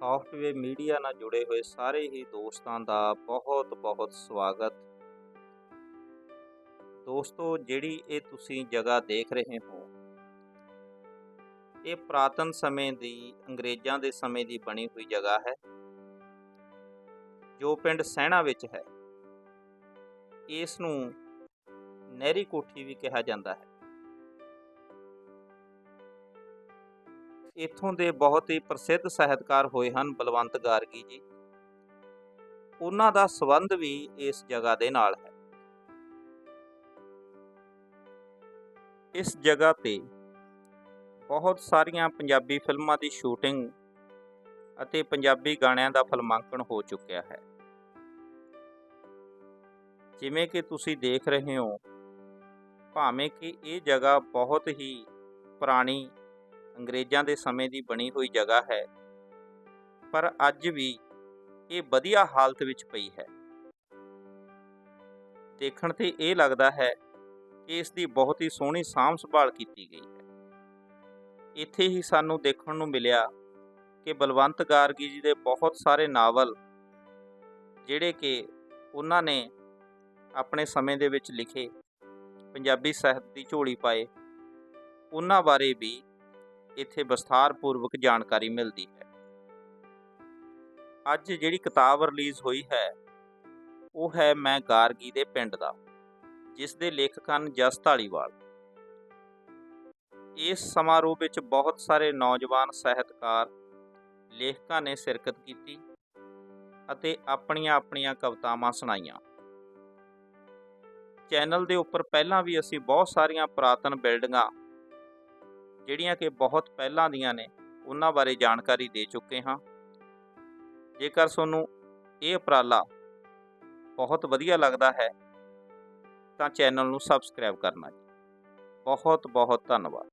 Software media ਨਾਲ ਜੁੜੇ ਹੋਏ ਸਾਰੇ ਹੀ ਦੋਸਤਾਂ ਦਾ ਬਹੁਤ-ਬਹੁਤ ਸਵਾਗਤ। ਦੋਸਤੋ, ਜਿਹੜੀ ਇਹ ਤੁਸੀਂ ਜਗ੍ਹਾ ਦੇਖ ਰਹੇ ਹੋ, ਇਹ ਪ੍ਰਾਤਨ ਸਮੇਂ ਦੀ, ਅੰਗਰੇਜ਼ਾਂ ਦੇ ਸਮੇਂ ਦੀ ਬਣੀ ਹੋਈ ਜਗ੍ਹਾ ਹੈ, ਜੋ ਪਿੰਡ ਸਹਿਣਾ ਵਿੱਚ ਹੈ। ਇਸ ਨੂੰ ਨਹਿਰੀ ਕੋਠੀ ਵੀ ਕਿਹਾ ਜਾਂਦਾ ਹੈ। ਇੱਥੋਂ ਦੇ ਬਹੁਤ ਹੀ ਪ੍ਰਸਿੱਧ ਸਾਹਿਤਕਾਰ ਹੋਏ ਹਨ ਬਲਵੰਤ ਗਾਰਗੀ ਜੀ। ਉਹਨਾਂ ਦਾ ਸਬੰਧ ਵੀ ਇਸ ਜਗ੍ਹਾ ਦੇ ਨਾਲ ਹੈ। ਇਸ ਜਗ੍ਹਾ ਤੇ ਬਹੁਤ ਸਾਰੀਆਂ ਪੰਜਾਬੀ ਫਿਲਮਾਂ ਦੀ ਸ਼ੂਟਿੰਗ ਅਤੇ ਪੰਜਾਬੀ ਗਾਣਿਆਂ ਦਾ ਫਿਲਮਾਂਕਣ ਹੋ ਚੁੱਕਿਆ ਹੈ। ਜਿਵੇਂ ਕਿ ਤੁਸੀਂ ਦੇਖ ਰਹੇ ਹੋ, ਭਾਵੇਂ ਕਿ ਇਹ ਜਗ੍ਹਾ ਬਹੁਤ ਹੀ ਪੁਰਾਣੀ ਅੰਗਰੇਜ਼ਾਂ ਦੇ ਸਮੇਂ ਦੀ ਬਣੀ ਹੋਈ ਜਗ੍ਹਾ ਹੈ। ਪਰ ਅੱਜ ਵੀ ਇਹ ਵਧੀਆ ਹਾਲਤ ਵਿੱਚ ਪਈ ਹੈ। ਦੇਖਣ ਤੇ ਇਹ ਲੱਗਦਾ ਹੈ ਕਿ ਇਸ ਦੀ ਬਹੁਤ ਹੀ ਸੋਹਣੀ ਸਾਂਭ ਸੰਭਾਲ ਕੀਤੀ ਗਈ ਹੈ। ਇੱਥੇ ਹੀ ਸਾਨੂੰ ਦੇਖਣ ਨੂੰ ਮਿਲਿਆ ਕਿ ਬਲਵੰਤ ਗਾਰਗੀ ਜੀ ਦੇ ਬਹੁਤ ਸਾਰੇ ਨਾਵਲ, ਜਿਹੜੇ ਕਿ ਉਹਨਾਂ ਨੇ ਆਪਣੇ ਸਮੇਂ ਦੇ ਵਿੱਚ ਲਿਖੇ, ਪੰਜਾਬੀ ਸਾਹਿਤ ਦੀ ਝੋਲੀ ਪਾਏ, ਉਹਨਾਂ ਬਾਰੇ ਵੀ ਇੱਥੇ ਵਿਸਥਾਰਪੂਰਵਕ ਜਾਣਕਾਰੀ ਮਿਲਦੀ ਹੈ। ਅੱਜ ਜਿਹੜੀ ਕਿਤਾਬ ਰਿਲੀਜ਼ ਹੋਈ ਹੈ, ਉਹ ਹੈ ਮੈਂ ਗਾਰਗੀ ਦੇ ਪਿੰਡ ਦਾ, ਜਿਸ ਦੇ ਲੇਖਕ ਹਨ ਜਸ ਢਾਲੀਵਾਲ ਇਸ ਸਮਾਰੋਹ ਵਿੱਚ ਬਹੁਤ ਸਾਰੇ ਨੌਜਵਾਨ ਸਾਹਿਤਕਾਰ, ਲੇਖਕਾਂ ਨੇ ਸ਼ਿਰਕਤ ਕੀਤੀ ਅਤੇ ਆਪਣੀਆਂ ਆਪਣੀਆਂ ਕਵਿਤਾਵਾਂ ਸੁਣਾਈਆਂ। ਚੈਨਲ ਦੇ ਉੱਪਰ ਪਹਿਲਾਂ ਵੀ ਅਸੀਂ ਬਹੁਤ ਸਾਰੀਆਂ ਪੁਰਾਤਨ ਬਿਲਡਿੰਗਾਂ ਜਿਹੜੀਆਂ ਕਿ ਬਹੁਤ ਪਹਿਲਾਂ ਦੀਆਂ ਨੇ, ਉਹਨਾਂ ਬਾਰੇ ਜਾਣਕਾਰੀ ਦੇ ਚੁੱਕੇ ਹਾਂ। ਜੇਕਰ ਤੁਹਾਨੂੰ ਇਹ ਉਪਰਾਲਾ ਬਹੁਤ ਵਧੀਆ ਲੱਗਦਾ ਹੈ, ਤਾਂ ਚੈਨਲ ਨੂੰ ਸਬਸਕ੍ਰਾਈਬ ਕਰਨਾ ਬਹੁਤ ਬਹੁਤ ਧੰਨਵਾਦ।